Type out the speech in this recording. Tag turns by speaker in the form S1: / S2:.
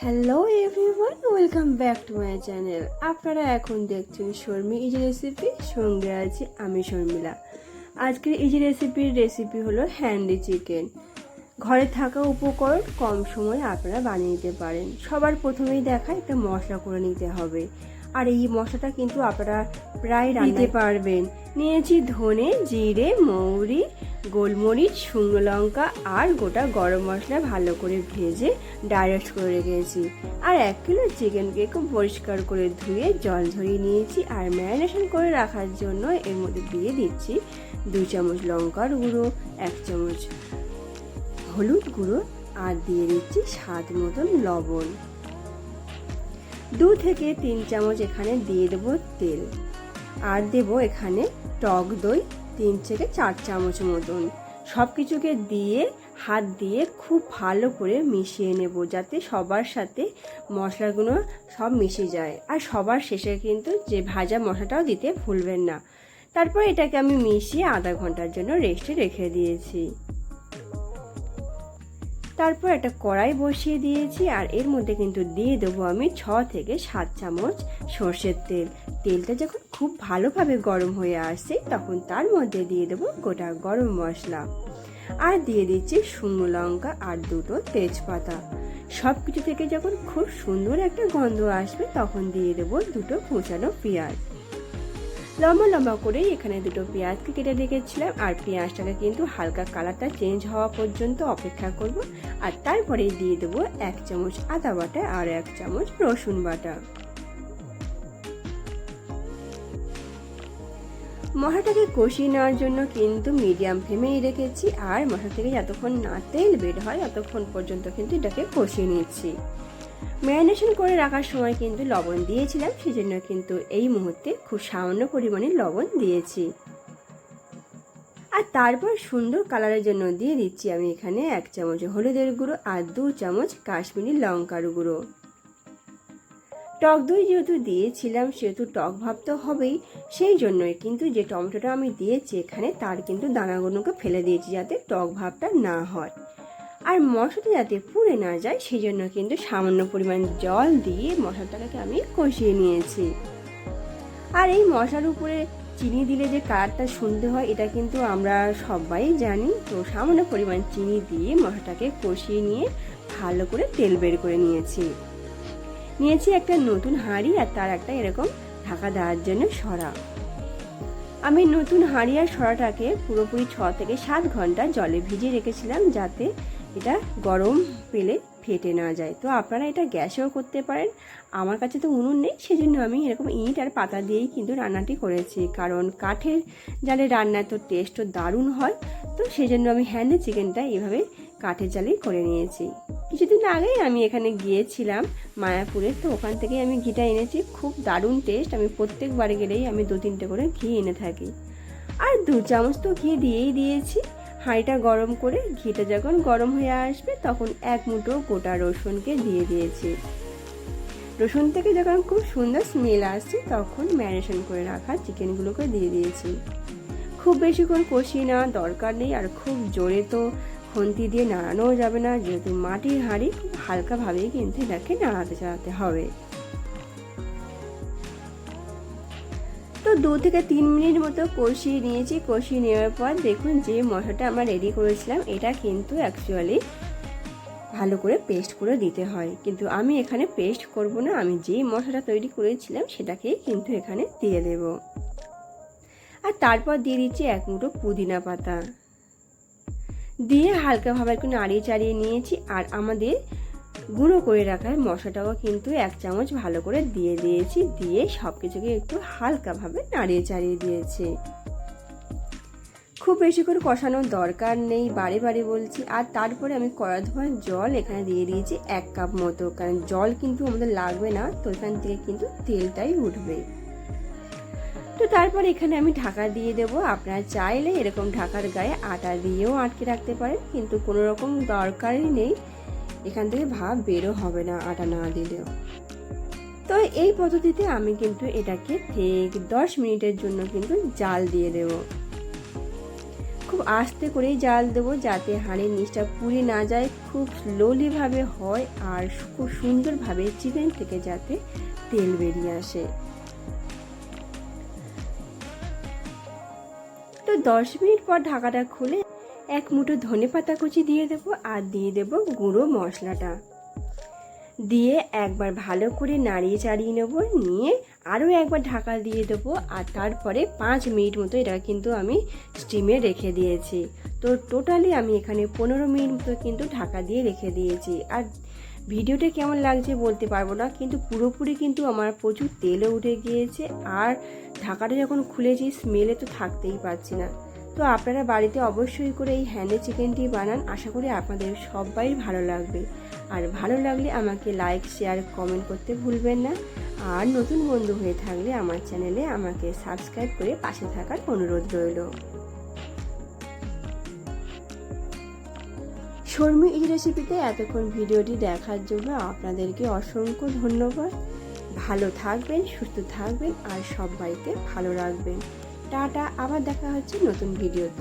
S1: Hello everyone welcome back to my channel আপনারা এখন দেখছেন শর্মি ইজি রেসিপি সঙ্গে আছি আমি শর্মিলা। আজকের ইজি রেসিপির রেসিপি হলো হ্যান্ডি চিকেন ঘরে থাকা উপকরণ কম সময়ে আপনারা বানিয়ে নিতে পারেন। সবার প্রথমেই দেখা একটা মশলা করে নিতে হবে। আর এই মশলাটা কিন্তু আপনারা প্রায় রাখতে পারবেন। নিয়েছি ধনে জিরে মৌরি গোলমরিচ, শুকনো লঙ্কা আর গোটা গরম মশলা ভালো করে ভেজে ডাইরেক্ট করে রেখেছি। আর এক কিলো চিকেনকে খুব পরিষ্কার করে ধুয়ে জল ঝরিয়ে নিয়েছি আর ম্যারিনেশন করে রাখার জন্য এর মধ্যে দিয়ে দিচ্ছি দুই চামচ লঙ্কার গুঁড়ো, এক চামচ হলুদ গুঁড়ো আর দিয়ে দিচ্ছি স্বাদ মতন লবণ। দু থেকে তিন চামচ এখানে দিয়ে দেবো তেল। আর দেব এখানে টক দই তিন থেকে চার চামচ মতন। সব কিছুকে দিয়ে, হাত দিয়ে খুব ভালো করে মিশিয়ে নেব যাতে সবার সাথে মশলাগুলো সব মিশে যায়। আর সবার শেষে কিন্তু যে ভাজা মশলাটাও দিতে ভুলবেন না। তারপর এটাকে আমি মিশিয়ে আধা ঘণ্টার জন্য রেস্টে রেখে দিয়েছি। তারপর একটা কড়াই বসিয়ে দিয়েছি আর এর মধ্যে কিন্তু দিয়ে দেবো আমি ছ থেকে সাত চামচ সর্ষের তেল। তেলটা যখন খুব ভালোভাবে গরম হয়ে আসছে, তখন তার মধ্যে দিয়ে দেবো গোটা গরম মশলা। আর দিয়ে দিচ্ছি শুকনো লঙ্কা আর দুটো তেজপাতা। সব কিছু থেকে যখন খুব সুন্দর একটা গন্ধ আসবে, তখন দিয়ে দেবো দুটো কুচানো পেঁয়াজ। লম্বা লম্বা করে এখানে দুটো পেঁয়াজকে কেটে রেখেছিলাম। আর পেঁয়াজটাকে কিন্তু হালকা কালারটা চেঞ্জ হওয়া পর্যন্ত অপেক্ষা করব। আর তারপরে দিয়ে দেবো এক চামচ আদা বাটা আর এক চামচ রসুন বাটা। মশলাটাকে কষিয়ে নেওয়ার জন্য কিন্তু মিডিয়াম ফ্লেমেই রেখেছি। আর মশলা থেকে যতক্ষণ না তেল বের হয়, ততক্ষণ পর্যন্ত কিন্তু এটাকে কষিয়ে নিচ্ছি। ম্যারিনেশন করে রাখার সময় কিন্তু লবণ দিয়েছিলাম, সেজন্য কিন্তু এই মুহূর্তে খুব সামান্য পরিমাণে লবণ দিয়েছি। আর তারপর সুন্দর কালারের জন্য দিয়ে দিচ্ছি আমি এখানে এক চামচ হলুদের গুঁড়ো আর দু চামচ কাশ্মীরি লঙ্কার গুঁড়ো। টক দই যেহেতু দিয়েছিলাম, সেহেতু টক ভাব তো হবেই, সেই জন্যই কিন্তু যে টমেটোটা আমি দিয়েছি এখানে, তার কিন্তু দানাগুলোকে ফেলে দিয়েছি যাতে টক ভাবটা না হয়। আর মশলাটা যাতে পুড়ে না যায় সেই জন্য কিন্তু সামান্য পরিমাণ জল দিয়ে মশলাটাকে আমি কষিয়ে নিয়েছি। আর এই মশলার উপরে চিনি দিলে যে কালারটা শুনতে হয়, এটা কিন্তু আমরা সবাই জানি। তো সামান্য পরিমাণ চিনি দিয়ে মশলাটাকে কষিয়ে নিয়ে ভালো করে তেল বের করে নিয়েছি। নিয়েছি একটা নতুন হাঁড়ি আর তার একটা এরকম ঢাকা দেওয়ার জন্য সরা। আমি নতুন হাঁড়ি আর সরাটাকে পুরোপুরি ছ থেকে সাত ঘণ্টা জলে ভিজিয়ে রেখেছিলাম যাতে এটা গরম পেলে ফেটে না যায়। তো আপনারা এটা গ্যাসেও করতে পারেন। আমার কাছে তো উনুন নেই, সেজন্য আমি এরকম ইট আর পাতা দিয়েই কিন্তু রান্নাটি করেছি। কারণ কাঠের জালে রান্না তো টেস্টও দারুণ হয়, তো সেই জন্য আমি হ্যান্ডে চিকেনটা এভাবে কাঠের জালেই করে নিয়েছি। কিছুদিন আগেই আমি এখানে গিয়েছিলাম মায়াপুরে, তো ওখান থেকে আমি ঘিটা এনেছি। খুব দারুণ টেস্ট আমি প্রত্যেকবার গেলেই আমি দু তিনটে করে ঘি এনে থাকি। আর দু চামচ তো ঘি দিয়েই দিয়েছি। হাঁড়িটা গরম করে ঘিটা যখন গরম হয়ে আসবে, তখন এক মুঠো গোটা রসুনকে দিয়ে দিয়েছি। রসুন থেকে যখন খুব সুন্দর স্মেল আসছে, তখন ম্যারিনেশন করে রাখা চিকেনগুলোকে দিয়ে দিয়েছি। খুব বেশিক্ষণ কষিয়ে নেওয়া দরকার নেই আর খুব জোরে তো খন্তি দিয়ে নাড়ানোও যাবে না, যেহেতু মাটির হাঁড়ি হালকাভাবেই কিন্তু এটাকে নাড়াতে চাড়াতে হবে। দু থেকে তিন মিনিট মতো কষিয়ে নিয়েছি। কষিয়ে নেওয়ার পর দেখুন যে মশলাটা আমরা রেডি করেছিলাম, এটা কিন্তু অ্যাকচুয়ালি ভালো করে পেস্ট করে দিতে হয়। কিন্তু আমি এখানে পেস্ট করব না, আমি যে মশলাটা তৈরি করেছিলাম সেটাকেই কিন্তু এখানে দিয়ে দেব। আর তারপর দিয়ে দিচ্ছি এক মুঠো পুদিনা পাতা। দিয়ে হালকাভাবে একটু নাড়িয়ে চাড়িয়ে নিয়েছি, আর আমাদের গুঁড়ো করে রাখা মশলাটাও কিন্তু এক চামচ ভালো করে দিয়ে দিয়েছি। দিয়ে সব কিছুকে একটু হালকাভাবে নাড়িয়ে চাড়িয়ে দিয়েছি। খুব বেশি করে কষানোর দরকার নেই, বারে বারে বলছি। আর তারপরে আমি কড়া ধোয়ার জল এখানে দিয়ে দিয়েছি এক কাপ মতো। কারণ জল কিন্তু আমাদের লাগবে না, তো এখান থেকে কিন্তু তেলটাই উঠবে। তো তারপর এখানে আমি ঢাকা দিয়ে দেবো। আপনারা চাইলে এরকম ঢাকার গায়ে আটা দিয়েও আটকে রাখতে পারেন, কিন্তু কোনো রকম দরকারই নেই। এখান থেকে ভাব বেরো হবে না আটা না দিলেও। তো এই পদ্ধতিতে আমি কিন্তু এটাকে ঠিক দশ মিনিটের জন্য কিন্তু জাল দিয়ে দেব। খুব আস্তে করেই জাল দেবো যাতে হাঁড়ির নিচটা পুড়ে না যায়, খুব স্লোলিভাবে হয় আর খুব সুন্দরভাবে চিকেন থেকে যাতে তেল বেরিয়ে আসে। তো দশ মিনিট পর ঢাকাটা খুলে এক মুঠো ধনে পাতা কুচি দিয়ে দেবো আর দিয়ে দেবো গুঁড়ো মশলাটা। দিয়ে একবার ভালো করে নাড়িয়ে চাড়িয়ে নেব, নিয়ে আরও একবার ঢাকা দিয়ে দেবো আর তারপরে পাঁচ মিনিট মতো এটা কিন্তু আমি স্টিমে রেখে দিয়েছি। তো টোটালি আমি এখানে পনেরো মিনিট মতো কিন্তু ঢাকা দিয়ে রেখে দিয়েছি। আর ভিডিওটা কেমন লাগছে বলতে পারব না, কিন্তু পুরোপুরি কিন্তু আমার প্রচুর তেলও উঠে গিয়েছে আর ঢাকাটা যখন খুলেছি স্মেলে তো থাকতেই পারছি না। তো আপনারা বাড়িতে অবশ্যই করে এই হ্যান্ডে চিকেনটি বানান। আশা করি আপনাদের সবাই ভালো লাগবে। আর ভালো লাগলে আমাকে লাইক, শেয়ার, কমেন্ট করতে ভুলবেন না। আর নতুন বন্ধু হয়ে থাকলে আমার চ্যানেলে আমাকে সাবস্ক্রাইব করে পাশে থাকার অনুরোধ রইল। শর্মি এই রেসিপিতে এতক্ষণ ভিডিওটি দেখার জন্য আপনাদেরকে অসংখ্য ধন্যবাদ। ভালো থাকবেন, সুস্থ থাকবেন, আর সবাইকে ভালো রাখবেন। টাটা আবার দেখা হচ্ছে নতুন ভিডিওতে।